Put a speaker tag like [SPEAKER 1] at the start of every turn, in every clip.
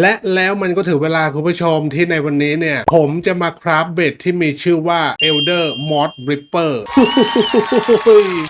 [SPEAKER 1] และแล้วมันก็ถึงเวลาคุณผู้ชมที่ในวันนี้เนี่ย ผมจะมาคราฟเบ็ดที่มีชื่อว่า Elder Mod Ripper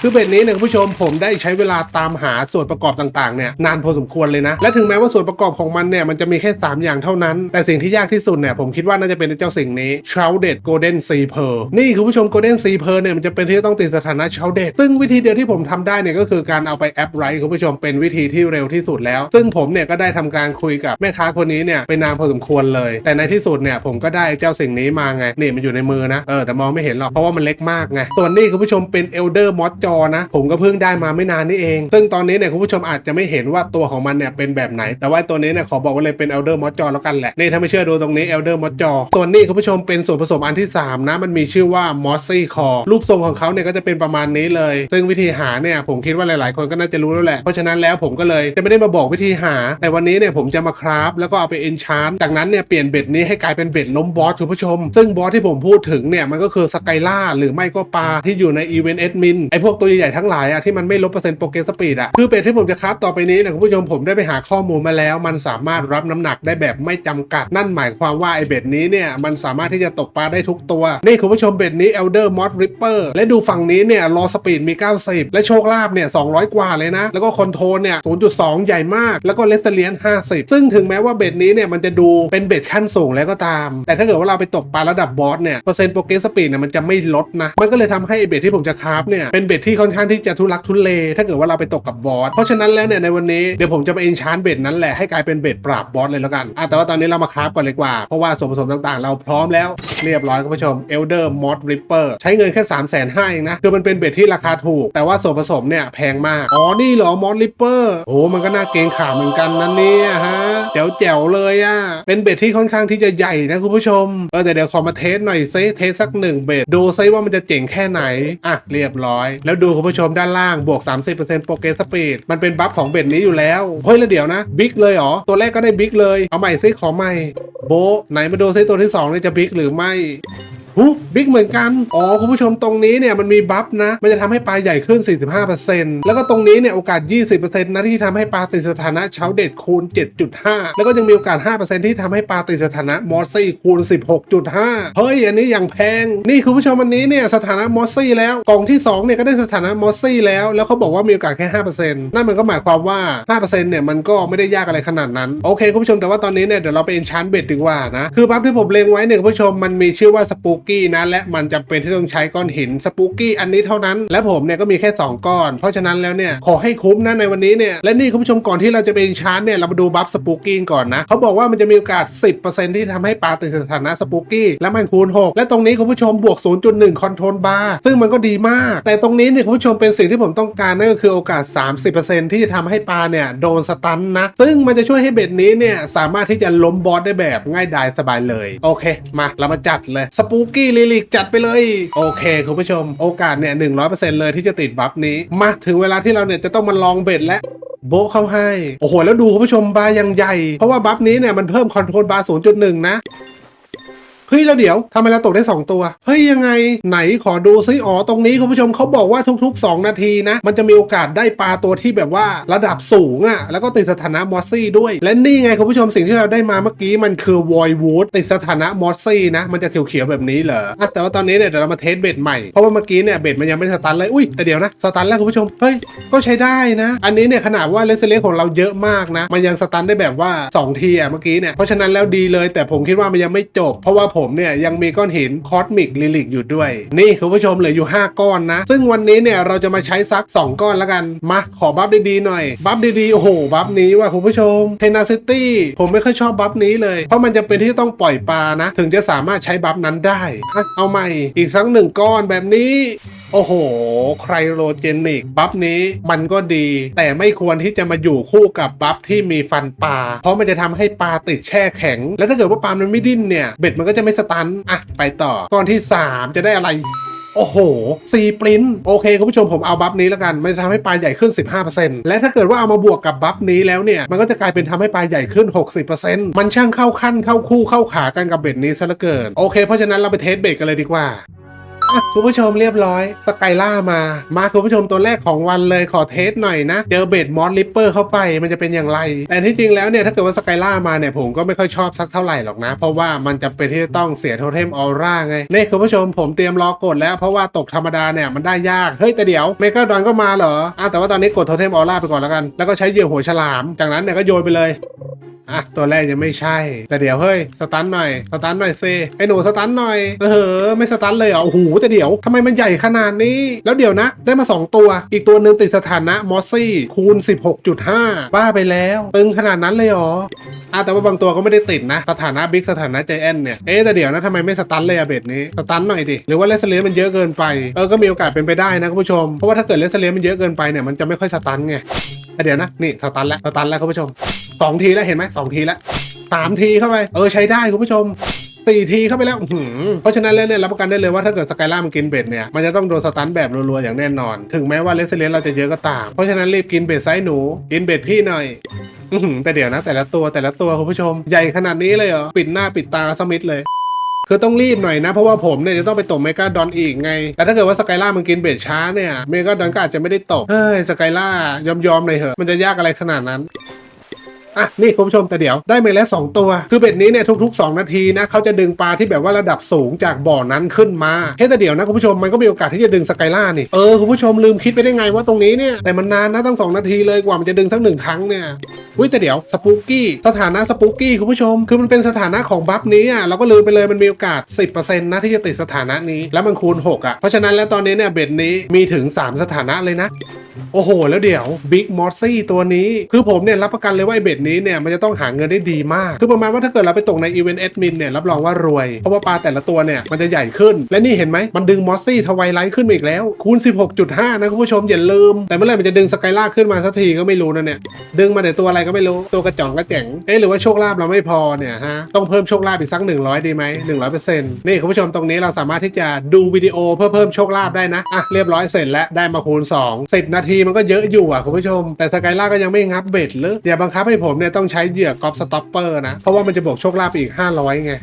[SPEAKER 1] คือเบ็ดนี้เนี่ยคุณผู้ชมผมได้ใช้เวลาตามหาส่วนประกอบต่างๆเนี่ยนานพอสมควรเลยนะ และถึงแม้ว่าส่วนประกอบของมันเนี่ยมันจะมีแค่ 3 อย่างเท่านั้น แต่สิ่งที่ยากที่สุดเนี่ยผมคิดว่าน่าจะเป็นเจ้าสิ่งนี้ Shrouded Golden Sea Pearl นี่คุณผู้ชม Golden Sea Pearl เนี่ยมันจะเป็นที่ต้องติดสถานะ Shrouded ซึ่งวิธีเดียวที่ผมทำได้เนี่ยก็คือการเอาไปแอปไรคุณผู้ชมเป็นวิธีที่เร็วที่สุดแล้ว ซึ่งผมเนี่ยก็ได้ทำการคุยกับแม่ค้าคนนี้เนี่ยเป็นนานพอสมควรเลย แต่ในที่สุดเนี่ยผมก็ได้เจ้าสิ่งนี้มาไงนี่มันอยู่ในมือนะเออแต่มองไม่เห็นหรอกเพราะว่ามันเล็กมากไงส่วนนี้คุณผู้ชมเป็น Elder Mod จอนะผมก็เพิ่งได้มาไม่นานนี่เอง ซึ่งตอนนี้เนี่ยคุณผู้ชมอาจจะไม่เห็นว่าตัวของมันเนี่ยเป็นแบบไหน แต่ว่าตัวนี้เนี่ยขอบอกไว้เลยเป็น Elder Mod จอแล้วกันแหละนี่ถ้าไม่เชื่อดูตรงนี้ Elder Mod จอส่วนนี้คุณผู้ชมเป็นส่วนผสมอันที่ 3 นะ มันมีชื่อว่า Mossy Core รูปทรงของเขาเนี่ยก็จะเป็นประมาณนี้เลย ซึ่งวิธีหาเนี่ยผมคิดว่าหลาย ๆ คนก็น่าจะรู้แล้วแหละเพราะฉะนั้นแล้วผมก็เลยจะไม่ได้มาบอกวิธีหา แต่วันนี้เนี่ยผมจะมาคราฟแล้วก็เอาไปเอนชานจากนั้นเนี่ยเปลี่ยนเบ็ดนี้ให้กลายเป็นเบ็ดล้มบอสคุณผู้ชม ซึ่งบอสที่ผมพูดถึงเนี่ยมันก็คือสกายล่าหรือไม่ก็ปลาที่อยู่ในอีเวนต์เอดมินไอพวกตัวใหญ่ๆทั้งหลายอะที่มันไม่ลบเปอร์เซ็นต์โปรเกรสสปีดอะคือเบ็ดที่ผมจะคราฟต่อไปนี้เนี่ยคุณผู้ชมผมได้ไปหาข้อมูลมาแล้ว มันสามารถรับน้ำหนักได้แบบไม่จำกัด นั่นหมายความว่าไอเบ็ดนี้เนี่ยมันสามารถที่จะตกปลาได้ทุกตัว นี่คุณผู้ชมเบ็ดนี้ Elder Mod Ripper และดูฝั่งนี้เนี่ยรอสปีดมี 90 และโชคลาภเนี่ย200 กว่าเลยนะ แล้วก็คอนโทรลเนี่ย0.2 ใหญ่มาก แล้วก็เลสเลียน50 ซึ่งถึงแม้ว่าเบ็ดนี้เนี่ยมันจะดูเป็นเบ็ดขั้นสูงแล้วก็ตาม แต่ถ้าเกิดว่าเราไปตกปลาระดับบอสเนี่ยเปอร์เซ็นต์โปรเกสสปีดเนี่ยมันจะไม่ลดนะมันก็เลยทำให้ไอเบ็ดที่ผมจะคราฟเนี่ยเป็นเบ็ดที่ค่อนข้างที่จะทุลักทุเล ถ้าเกิดว่าเราไปตกกับบอสเพราะฉะนั้นแล้วเนี่ยในวันนี้เดี๋ยวผมจะไปเอนชานเบ็ดนั้นแหละให้กลายเป็นเบ็ดปราบบอสเลยแล้วกันอะแต่ว่าตอนนี้เรามาคราฟก่อนเลยกว่าเพราะว่าส่วนผสมต่างๆ เราพร้อมแล้วเรียบร้อยคุณผู้ชม Elder Mod Ripper ใช้เงินแค่ 3 5 0 0 0 0เองนะคือมันเป็นเบ็ดที่ราคาถูก แต่ว่าส่วนผสมเนี่ยแพงมากอ๋อนี่เหรอ Mod Ripper โอ้มันก็น่าเกรงขาเหมือนกันนะเนี่ยฮะแจ๋วแจ๋วเลยอะ่ะ เป็นเบ็ดที่ค่อนข้างที่จะใหญ่นะคุณผู้ชม เออแต่เดี๋ยวขอมาเทสหน่อยซิเทสสักหนึ่งเบ็ดดูซิว่ามันจะเจ๋งแค่ไหน อะ เรียบร้อย แล้วดูคุณผู้ชมด้านล่างบวก 30%โปรเกรสสปีดมันเป็นบัฟของเบ็ดนี้อยู่แล้ว เฮ้ยแล้วเดี๋ยวนะบิ๊กเลยเหรอ ตัวแรกก็ได้บิ๊กเลย เอาใหม่ซิขอใหม่ โบไหนมาดูซิตัวที่2เนี่ยจะบิ๊กหรือไม่ หูบิ๊กเหมือนกัน อ๋อคุณผู้ชมตรงนี้เนี่ยมันมีบัฟนะ มันจะทำให้ปลาใหญ่ขึ้น 45%แล้วก็ตรงนี้เนี่ยโอกาส 20%นะที่ทำให้ปลาติดสถานะเช้าเด็ดคูณ 7.5 แล้วก็ยังมีโอกาส 5%ที่ทำให้ปลาติดสถานะมอสซี่คูณ 16.5 เฮ้ย อันนี้อย่างแพง นี่คุณผู้ชมอันนี้เนี่ยสถานะมอสซี่แล้ว กล่องที่ 2 เนี่ยก็ได้สถานะมอสซี่แล้ว แล้วเขาบอกว่ามีโอกาสแค่ 5%นั่นมันก็หมายความว่า 5%เนี่ยมันก็ไม่ได้ยากอะไรขนาดนั้น โอเคคุณผู้ชมแต่ว่าตอนนี้เนี่ยเดี๋ยวเราไปเอนชานเบ็ดดีกว่านะ คือบัฟที่ผมเล็งไว้เนี่ยคุณผู้ชมมันมีชื่อว่าสปูกนะและมันจำเป็นที่ต้องใช้ก้อนหินสปูกี้อันนี้เท่านั้น และผมเนี่ยก็มีแค่ 2 ก้อน เพราะฉะนั้นแล้วเนี่ยขอให้คุ้มนะในวันนี้เนี่ยและนี่คุณผู้ชมก่อนที่เราจะไปเอนชานเนี่ยเรามาดูบัฟสปูกี้ก่อนนะเขาบอกว่ามันจะมีโอกาส 10%ที่ทำให้ปลาติดสถานะสปูกี้และมันคูณ 6 และตรงนี้คุณผู้ชมบวก 0.1 คอนโทรลบาร์ซึ่งมันก็ดีมาก แต่ตรงนี้เนี่ยคุณผู้ชมเป็นสิ่งที่ผมต้องการนั่นก็คือโอกาส 30%ที่จะทำให้ปลาเนี่ยโดนสตันนะซึ่งมันจะช่วยให้เบ็ดนี้เนี่ยสามารถที่จะล้มบอสได้แบบง่ายดายสบายเลยโอเค มาเรามาจัดเลยสปูกลิลิกจัดไปเลย โอเค คุณผู้ชม โอกาสเนี่ยหนึ่งร้อยเปอร์เซ็นต์เลยที่จะติดบัฟนี้ มาถึงเวลาที่เราเนี่ยจะต้องมาลองเบ็ดและโบเข้าให้ โอ้โห แล้วดูคุณผู้ชมบาร์ยังใหญ่ เพราะว่าบัฟนี้เนี่ยมันเพิ่มคอนโทรลบาร์จุดหนึ่งนะ เฮ้ย แล้วเดี๋ยวทำไมเราตกได้ 2 ตัว เฮ้ย ยังไงไหนขอดูซิอ๋อตรงนี้คุณผู้ชมเขาบอกว่าทุก ๆ 2 นาทีนะ มันจะมีโอกาสได้ปลาตัวที่แบบว่าระดับสูงอะ่ะ แล้วก็ติดสถานะมอสซี่ด้วย และนี่ไงคุณผู้ชมสิ่งที่เราได้มาเมื่อกี้มันคือวอยวูดติดสถานะมอสซี่นะ มันจะเขียวๆแบบนี้เหรอแต่ว่าตอนนี้เนี่ยเดี๋ยวเรามาเทสเบ็ดใหม่เพราะว่าเมื่อกี้เนี่ยเบ็ดมันยังไม่ได้สตันเลยอุ้ยแต่เดี๋ยวนะสตันแล้วคุณผู้ชมเฮ้ยก็ใช้ได้นะ อันนี้เนี่ยขนาดว่าเลสเลสของเราเยอะมากนะ มันยังสตันได้แบบว่าสองทีอะเมื่อกี้เนี่ยเพราะฉะนั้นแล้วดีเลย แต่ผมคิดว่ามันยังไม่จบ เพราะว่าผมเนี่ยยังมีก้อนหินคอสมิกลิลิกอยู่ด้วย นี่คุณผู้ชมเหลืออยู่ 5 ก้อนนะ ซึ่งวันนี้เนี่ยเราจะมาใช้ซัก 2 ก้อนแล้วกัน มาขอบัฟดีๆหน่อย บัฟดีๆ โอ้โห บัฟนี้ว่ะคุณผู้ชมเทนาซิตี้ผมไม่ค่อยชอบบัฟนี้เลย เพราะมันจะเป็นที่ต้องปล่อยปลานะ ถึงจะสามารถใช้บัฟนั้นได้ เอาใหม่อีกสักหนึ่งก้อนแบบนี้ โอ้โห ไครโรเจนิก บัฟนี้มันก็ดี แต่ไม่ควรที่จะมาอยู่คู่กับบัฟที่มีฟันปลา เพราะมันจะทำให้ปลาติดแช่แข็ง แล้วถ้าเกิดว่าปลามันไม่ดิ้นเนี่ย เบ็ดมันก็จะไม่สตัน อะ ไปต่อ ก้อนที่ 3 จะได้อะไรโอ้โหซีปรินโอเค คุณผู้ชมผมเอาบัฟนี้แล้วกัน มันจะทำให้ปลาใหญ่ขึ้น 15%และถ้าเกิดว่าเอามาบวกกับบัฟนี้แล้วเนี่ย มันก็จะกลายเป็นทำให้ปลาใหญ่ขึ้น 60%มันช่างเข้าขั้นเข้าคู่เข้าขากันกับเบ็ดนี้ซะเหลือเกิน โอเค เพราะฉะนั้นเราไปเทสเบ็ดกันเลยดีกว่า คุณผู้ชมเรียบร้อยสกายล่ามา มาคุณผู้ชมตัวแรกของวันเลยขอเทสหน่อยนะ เจอเบดมอสลิปเปอร์เข้าไปมันจะเป็นอย่างไร แต่ที่จริงแล้วเนี่ย ถ้าเกิดว่าสกายล่ามาเนี่ย ผมก็ไม่ค่อยชอบสักเท่าไหร่หรอกนะ เพราะว่ามันจะเป็นที่ต้องเสียโทเทมออร่าไงนี่คุณผู้ชมผมเตรียมรอกดแล้วเพราะว่าตกธรรมดาเนี่ยมันได้ยากเฮ้ยแต่เดี๋ยวเมกาดอนก็มาเหรออะแต่ว่าตอนนี้กดโทเทมออร่าไปก่อนแล้วกัน แล้วก็ใช้เหยื่อหัวฉลาม จากนั้นเนี่ยก็โยนไปเลย อะตัวแรกยังไม่ใช่ แต่เดี๋ยวเฮ้ยสตันหน่อยสตันหน่อยเซไอหนูสตันหน่อยเออไม่สตันเลยเหรอโอ้โหแต่เดี๋ยวทำไมมันใหญ่ขนาดนี้ แล้วเดี๋ยวนะ ได้มา 2 ตัว อีกตัวหนึ่งติดสถานะมอสซี่คูณ 16.5 บ้าไปแล้ว ตึงขนาดนั้นเลยเหรออะแต่ว่าบางตัวก็ไม่ได้ติดนะ สถานะบิ๊กสถานะใจแอนเนี่ย เอ๊แต่เดี๋ยวนะทำไมไม่สตันเลยอะเบดนี้ สตันหน่อยดิ หรือว่าเลสเลียนมันเยอะเกินไป เออ ก็มีโอกาสเป็นไปได้นะคุณผู้ชม เพราะว่าถ้าเกิดเลสเลียนมันเยอะเกินไปเนี่ยมันจะไม่ค่อยสตันไงแต่เดี๋ยวนะ นี่สตันแล้วสตันแล้วคุณผู้ชม สองทีแล้วเห็นไหมสองทีแล้วสามทีเข้าไป เออใช้ได้คุณผู้ชมสี่ทีเข้าไปแล้วเพราะฉะนั้นแล้วเนี่ยรับประกันได้เลยว่าถ้าเกิดสกายล่ามันกินเบ็ดเนี่ย มันจะต้องโดนสตันแบบรัวๆ อย่างแน่นอน ถึงแม้ว่าเลสเลียนเราจะเยอะก็ตาม เพราะฉะนั้นรีบกินเบ็ดไซส์หนู กินเบ็ดพี่หน่อยแต่เดี๋ยวนะ แต่ละตัวแต่ละตัวคุณผู้ชม ใหญ่ขนาดนี้เลยเหรอปิดหน้าปิดตาสมิธเลยคือต้องรีบหน่อยนะ เพราะว่าผมเนี่ยจะต้องไปตกเมกาดอนอีกไง แต่ถ้าเกิดว่าสกายล่ามันกินเบ็ดช้าเนี่ยเมกาดอนก็อาจจะไม่ได้ตกเฮ้ยสกายล่ายอมยอมๆเลยเหอะมันจะยากอะไรขนาดนั้น อะนี่คุณผู้ชมแต่เดี๋ยวได้มาแล้ว2ตัว คือเบ็ดนี้เนี่ยทุกๆ 2 นาทีนะเขาจะดึงปลาที่แบบว่าระดับสูงจากบ่อนั้นขึ้นมาเฮ้แต่เดี๋ยวนะคุณผู้ชมมันก็มีโอกาสที่จะดึงสกายล่านี่เออคุณผู้ชมลืมคิดไปได้ไงว่าตรงนี้เนี่ยแต่มันนานนะตั้ง 2 นาทีเลยกว่ามันจะดึงสักหนึ่งครั้งเนี่ยอุ้ยแต่เดี๋ยวสปูกี้สถานะสปูกี้คุณผู้ชม คือมันเป็นสถานะของบัฟนี้อะเราก็ลืมไปเลยมันมีโอกาส 10%นะที่จะติดสถานะนี้ แล้วมันคูณ 6 อะ เพราะฉะนั้นแล้วตอนนี้เนี่ยเบ็ดนี้มีถึง 3 สถานะเลยนะ โอ้โห แล้วเดี๋ยวบิ๊กมอสซี่ตัวนี้ คือผมเนี่ยรับประกันเลยว่าไอเบ็ดนี้เนี่ยมันจะต้องหาเงินได้ดีมาก คือประมาณว่าถ้าเกิดเราไปตกในอีเวนต์แอดมินเนี่ยรับรองว่ารวย เพราะว่าปลาแต่ละตัวเนี่ยมันจะใหญ่ขึ้น และนี่เห็นไหมมันดึงมอสซี่ทวายไลท์ขึ้นมาอีกแล้ว คูณ 16.5 นะคุณผู้ชมอย่าลืม แต่เมื่อไหร่มันจะดึงสกายล่าขึ้นมาสักทีก็ไม่รู้นะเนี่ยดึงมาแต่ตัวอะไรก็ไม่รู้ตัวกระจ่องกระแจ๋งเอ๊ะหรือว่าโชคลาภเราไม่พอเนี่ยฮะต้องเพิ่มโชคลาภอีกสัก100 ดีไหม100%นี่คุณผู้ชมตรงนี้เราสามารถที่จะดูวิดีโอเพื่อเพิ่มโชคลาภได้นะอะเรียบร้อยเสร็จแล้วได้มาคูณ2 10นาทีมันก็เยอะอยู่อะคุณผู้ชม แต่สกายล่าก็ยังไม่งับเบ็ดเลยอย่าบังคับให้ผมเนี่ยต้องใช้เหยื่อกอล์ฟสต็อปเปอร์นะ เพราะว่ามันจะบวกโชคลาภอีก 500 ไง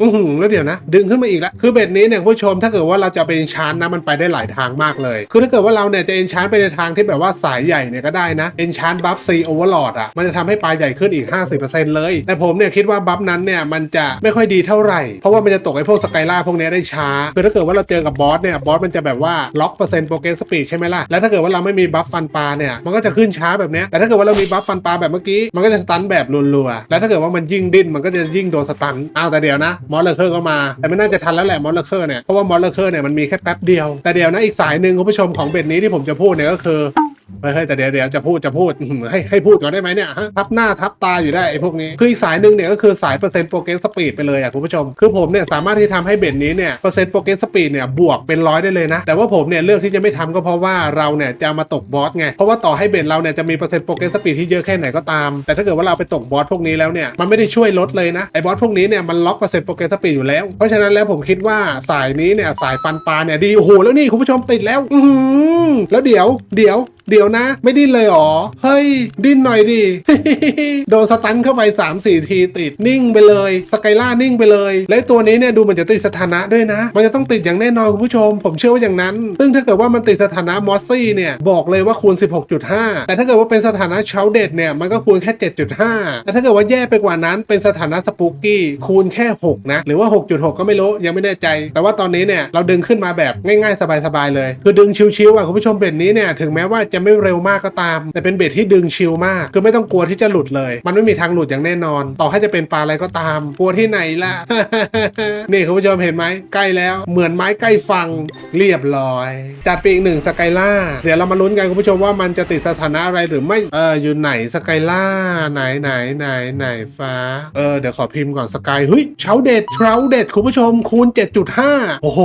[SPEAKER 1] อือหือแล้วเดี๋ยวนะ ดึงขึ้นมาอีกแล้วคือเบ็ดนี้เนี่ยผู้ชมถ้าเกิดว่าเราจะไปเอนชานนะมันไปได้หลายทางมากเลย คือถ้าเกิดว่าเราเนี่ยจะเอนชานไปในทางที่แบบว่าสายใหญ่เนี่ยก็ได้นะเอนชานบัฟซีโอเวอร์ลอดอะมันจะทำให้ปลาใหญ่ขึ้นอีก 50%เลย แต่ผมเนี่ยคิดว่าบัฟนั้นเนี่ยมันจะไม่ค่อยดีเท่าไหร่ เพราะว่ามันจะตกไอ้พวกสกายล่าพวกนี้ได้ช้า คือถ้าเกิดว่าเราเจอกับบอสเนี่ยบอสมันจะแบบว่าล็อกเปอร์เซ็นต์โปรเกรสสปีดใช่ไหมล่ะ แล้วถ้าเกิดว่าเราไม่มีบัฟฟันปลาเนี่ยมันก็จะขึ้นช้าแบบนี้แต่ถ้าเกิดว่าเรามีบัฟฟันปลาแบบเมื่อกี้มันก็จะสตันแบบรัวๆแล้วถ้าเกิดว่ามันยิ่งดิ้นมันก็จะยิ่งโดนสตันอ้าวแต่เดี๋ยวนะมอสเลอร์เคอร์ก็มา แต่ไม่น่าจะทันแล้วแหละมอสเลอร์เคอร์เนี่ย เพราะว่ามอสเลอร์เคอร์เนี่ยมันมีแค่แป๊บเดียว แต่เดี๋ยวนะอีกสายหนึ่งคุณผู้ชมของเบ็ดนี้ที่ผมจะพูดเนี่ยก็คือ เฮ้ยเฮ้ยแต่เดี๋ยวเดี๋ยวจะพูดจะพูดให้ให้พูดก่อนได้ไหมเนี่ยฮะทับหน้าทับตาอยู่ได้ไอ้พวกนี้ คืออีกสายหนึ่งเนี่ยก็คือสายเปอร์เซ็นต์โปรเกรสสปีดไปเลยอะคุณผู้ชม คือผมเนี่ยสามารถที่ทำให้เบ็ดนี้เนี่ยเปอร์เซ็นต์โปรเกรสสปีดเนี่ยบวกเป็นร้อยได้เลยนะ แต่ว่าผมเนี่ยเลือกที่จะไม่ทำก็เพราะว่าเราเนี่ยจะมาตกบอสไง เพราะว่าต่อให้เบ็ดเราเนี่ยจะมีเปอร์เซ็นต์โปรเกรสสปีดที่เยอะแค่ไหนก็ตาม แต่ถ้าเกิดว่าเราไปตกบอสพวกนี้แล้วเนี่ยมันไม่ได้ช่วยลดเลยนะไอ้บอสพวกนี้เนี่ยมันล็อกเปอร์เซ็นต์โปรเกรสสปีดอยู่แล้ว เพราะฉะนั้นแล้วผมคิดว่าสายนี้เนี่ยสายฟันปลาเนี่ยดีโอ้โหแล้วนี่คุณผู้ชมติดแล้ว อืแล้วเดี๋ยวเดี๋ยว เดี๋ยวนะ ไม่ดิ้นเลยหรอ เฮ้ย ดิ้นหน่อยดิ โดนสตันเข้าไป 3 4 ทีติดนิ่งไปเลย สกายล่านิ่งไปเลย และตัวนี้เนี่ยดูเหมันจะติดสถานะด้วยนะ มันจะต้องติดอย่างแน่นอนคุณผู้ชม ผมเชื่อว่าอย่างนั้น ซึ่งถ้าเกิดว่ามันติดสถานะมอสซี่เนี่ยบอกเลยว่าคูณ 16.5 แต่ถ้าเกิดว่าเป็นสถานะเชาเด็ดเนี่ยมันก็คูณแค่ 7.5 แต่ถ้าเกิดว่าแย่ไปกว่านั้นเป็นสถานะสปูกกี้คูณแค่ 6 นะ หรือว่า 6.6 ก็ไม่รู้ยังไม่แน่ใจ แต่ว่าตอนนี้เนี่ยเราดึงขึ้นมาแบบง่ายๆสบายๆเลย คือดึงชิวๆอะคุณผู้ชมเบ็ดนี้เนี่ยถึงแม้ว่าจะไม่เร็วมากก็ตาม แต่เป็นเบ็ดที่ดึงชิลมาก คือไม่ต้องกลัวที่จะหลุดเลย มันไม่มีทางหลุดอย่างแน่นอน ต่อให้จะเป็นปลาอะไรก็ตาม กลัวที่ไหนล่ะ นี่คุณผู้ชมเห็นไหมใกล้แล้ว เหมือนไม้ใกล้ฟังเรียบร้อย จัดไปอีกหนึ่งสกายล่า เดี๋ยวเรามาลุ้นกันคุณผู้ชมว่ามันจะติดสถานะอะไรหรือไม่ เอออยู่ไหนสกายล่าไหนไหนไหนไหนฟ้า เออเดี๋ยวขอพิมพ์ก่อนสกายเฮ้ยเช้าเด็ดเช้าเด็ดคุณผู้ชมคูณ 7.5 โอ้โห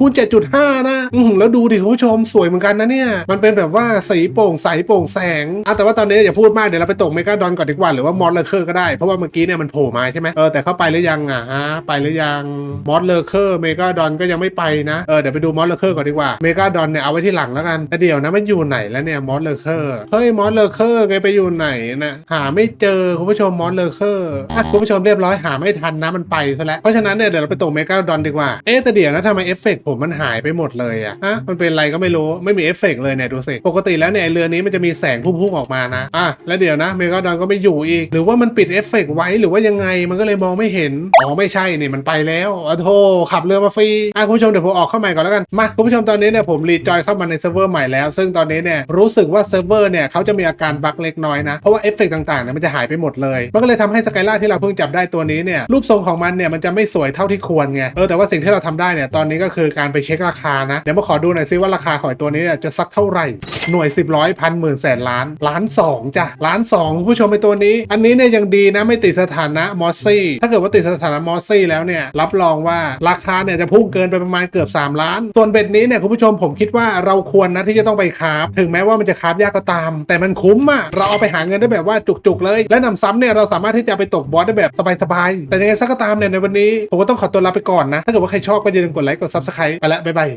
[SPEAKER 1] คูณ 7.5 นะ อือหือแล้วดูดิคุณผู้ชมสวยเหมือนกันนะเนี่ย มันเป็นแบบแบบว่าสีโปร่งใสโปร่งแสงอะแต่ว่าตอนนี้อย่าพูดมากเดี๋ยวเราไปตกเมกาดอนก่อนดีกว่าหรือว่ามอสเลอร์เคอร์ก็ได้เพราะว่าเมื่อกี้เนี่ยมันโผล่มาใช่ไหมเออแต่เข้าไปหรือยังอะฮะไปหรือยังมอสเลอร์เคอร์เมกาดอนก็ยังไม่ไปนะเออเดี๋ยวไปดูมอสเลอร์เคอร์ก่อนดีกว่าเมกาดอนเนี่ยเอาไว้ที่หลังแล้วกันแต่เดี๋ยวนะมันอยู่ไหนแล้วเนี่ยมอสเลอร์เคอร์เฮ้ยมอสเลอร์เคอร์แกไปอยู่ไหนนะหาไม่เจอคุณผู้ชมมอสเลอร์เคอร์อะคุณผู้ชมเรียบร้อยหาไม่ทันนะมันไปซะแล้วเพราะฉะนั้นเนี่ยเดี๋ยวเราไปตกเมกาดอนดีกว่าเอ๊ะแต่เดี๋ยวนะทำไมเอฟเฟกต์ผมมันหายไปหมดเลยอะฮะมันเป็นอะไรก็ไม่รู้ไม่มีเอฟเฟกต์เลยเนี่ยดูสิปกติแล้วเนี่ยเรือนี้มันจะมีแสงพุ่งๆออกมานะอะแล้วเดี๋ยวนะเมกาดอนก็ไม่อยู่อีก หรือว่ามันปิดเอฟเฟกต์ไว้หรือว่ายังไงมันก็เลยมองไม่เห็นอ๋อไม่ใช่นี่มันไปแล้วอ๋อโธ่ขับเรือมาฟรีอะคุณผู้ชมเดี๋ยวผมออกเข้าใหม่ก่อนแล้วกันมาคุณผู้ชมตอนนี้เนี่ยผมรีจอยเข้ามาในเซิร์ฟเวอร์ใหม่แล้ว ซึ่งตอนนี้เนี่ยรู้สึกว่าเซิร์ฟเวอร์เนี่ยเขาจะมีอาการบั๊กเล็กน้อยนะเพราะว่าเอฟเฟกต์ต่างๆเนี่ยมันจะหายไปหมดเลยมันก็เลยทำให้สกายล่าที่เราเพิ่งจับได้ตัวนี้เนี่ยรูปทรงของมันเนี่ยมันจะไม่สวยเท่าที่ควรไงเออแต่ว่าสิ่งที่เราทำได้เนี่ยตอนนี้ก็คือการไปเช็คราคานะเดี๋ยวมาขอดูหน่อยซิว่าราคาของตัวนี้จะสักเท่าไหร่หน่วย 10ร้อยพันหมื่นแสนล้านล้านสองจ้ะล้านสองคุณผู้ชมไอ้ตัวนี้ อันนี้เนี่ยยังดีนะไม่ติดสถานะมอสซี่ถ้าเกิดว่าติดสถานะมอสซี่แล้วเนี่ยรับรองว่าราคาเนี่ยจะพุ่งเกินไปประมาณเกือบ 3 ล้าน ส่วนเบ็ดนี้เนี่ยคุณผู้ชมผมคิดว่าเราควรนะที่จะต้องไปคาฟถึงแม้ว่ามันจะคาฟยากก็ตาม แต่มันคุ้มอะเราเอาไปหาเงินได้แบบว่าจุกๆเลย และนำซ้ำเนี่ยเราสามารถที่จะไปตกบอสได้แบบสบายๆแต่ยังไงซะก็ตามเนี่ยในวันนี้ผมก็ต้องขอตัวลาไปก่อนนะถ้าเกิดว่าใครชอบก็อย่าลืมกดไลค์กดซับสไครต์ไปแล้วบ๊ายบาย